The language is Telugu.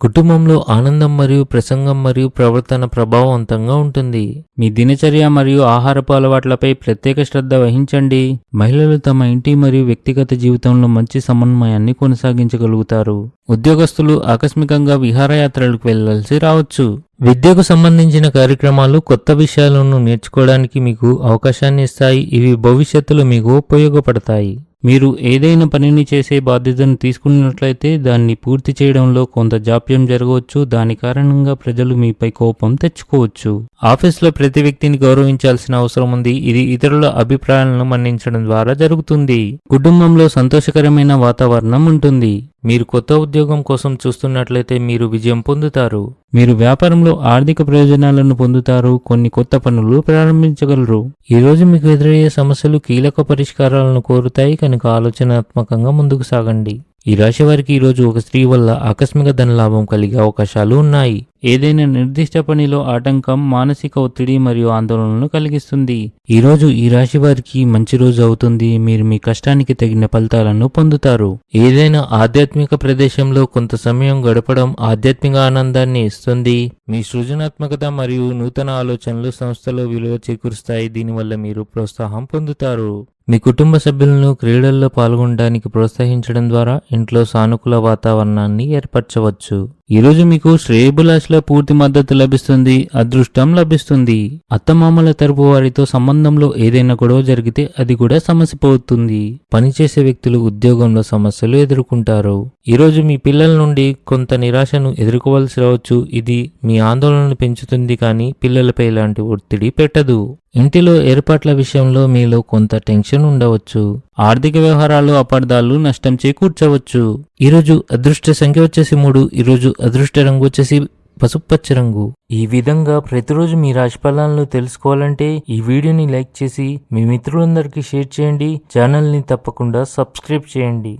కుటుంబంలో ఆనందం మరియు ప్రసంగం మరియు ప్రవర్తన ప్రభావవంతంగా ఉంటుంది. మీ దినచర్య మరియు ఆహారపు అలవాట్లపై ప్రత్యేక శ్రద్ధ వహించండి. మహిళలు తమ ఇంటి మరియు వ్యక్తిగత జీవితంలో మంచి సమన్వయాన్ని కొనసాగించగలుగుతారు. ఉద్యోగస్తులు ఆకస్మికంగా విహారయాత్రలకు వెళ్ళాల్సి రావచ్చు. విద్యకు సంబంధించిన కార్యక్రమాలు కొత్త విషయాలను నేర్చుకోవడానికి మీకు అవకాశాన్ని ఇస్తాయి. ఇవి భవిష్యత్తులో మీకు ఉపయోగపడతాయి. మీరు ఏదైనా పనిని చేసే బాధ్యతను తీసుకున్నట్లయితే దాన్ని పూర్తి చేయడంలో కొంత జాప్యం జరగవచ్చు. దాని కారణంగా ప్రజలు మీపై కోపం తెచ్చుకోవచ్చు. ఆఫీస్లో ప్రతి వ్యక్తిని గౌరవించాల్సిన అవసరం ఉంది. ఇది ఇతరుల అభిప్రాయాలను మన్నించడం ద్వారా జరుగుతుంది. కుటుంబంలో సంతోషకరమైన వాతావరణం ఉంటుంది. మీరు కొత్త ఉద్యోగం కోసం చూస్తున్నట్లయితే మీరు విజయం పొందుతారు. మీరు వ్యాపారంలో ఆర్థిక ప్రయోజనాలను పొందుతారు కొన్ని కొత్త పనులు ప్రారంభించగలరు. ఈరోజు మీకు ఎదురయ్యే సమస్యలు కీలక పరిష్కారాలను కోరుతాయి కనుక ఆలోచనాత్మకంగా ముందుకు సాగండి. ఈ రాశి వారికి ఈ రోజు ఒక స్త్రీ వల్ల ఆకస్మిక ధనలాభం కలిగే అవకాశాలు ఉన్నాయి. ఏదైనా నిర్దిష్ట పనిలో ఆటంకం మానసిక ఒత్తిడి మరియు ఆందోళనను కలిగిస్తుంది. ఈరోజు ఈ రాశి వారికి మంచి రోజు అవుతుంది. మీరు మీ కష్టానికి తగిన ఫలితాలను పొందుతారు. ఏదైనా ఆధ్యాత్మిక ప్రదేశంలో కొంత సమయం గడపడం ఆధ్యాత్మిక ఆనందాన్ని ఇస్తుంది. మీ సృజనాత్మకత మరియు నూతన ఆలోచనలు సంస్థలో విలువ చేకూరుస్తాయి. దీనివల్ల మీరు ప్రోత్సాహం పొందుతారు. మీ కుటుంబ సభ్యులను క్రీడల్లో పాల్గొనడానికి ప్రోత్సహించడం ద్వారా ఇంట్లో సానుకూల వాతావరణాన్ని ఏర్పరచవచ్చు. ఈరోజు మీకు శ్రేయబులాష్లో పూర్తి మద్దతు లభిస్తుంది అదృష్టం లభిస్తుంది. అత్తమామల తరపు వారితో సంబంధంలో ఏదైనా గొడవ జరిగితే అది కూడా సమస్య పోతుంది పనిచేసే వ్యక్తులు ఉద్యోగంలో సమస్యలు ఎదుర్కొంటారు. ఈరోజు మీ పిల్లల నుండి కొంత నిరాశను ఎదుర్కోవాల్సి రావచ్చు. ఇది మీ ఆందోళనను పెంచుతుంది కానీ పిల్లలపై ఎలాంటి ఒత్తిడి పెట్టదు. ఇంటిలో ఏర్పాట్ల విషయంలో మీలో కొంత టెన్షన్ ఉండవచ్చు. ఆర్థిక వ్యవహారాలు అపార్థాలు నష్టం చేకూర్చవచ్చు. ఈరోజు అదృష్ట సంఖ్య వచ్చేసి మూడు ఈరోజు అదృష్ట రంగు వచ్చేసి పసుపచ్చ రంగు. ఈ విధంగా ప్రతిరోజు మీ రాశి ఫలాలను తెలుసుకోవాలంటే ఈ వీడియోని లైక్ చేసి మీ మిత్రులందరికీ షేర్ చేయండి. ఛానల్ని తప్పకుండా సబ్స్క్రైబ్ చేయండి.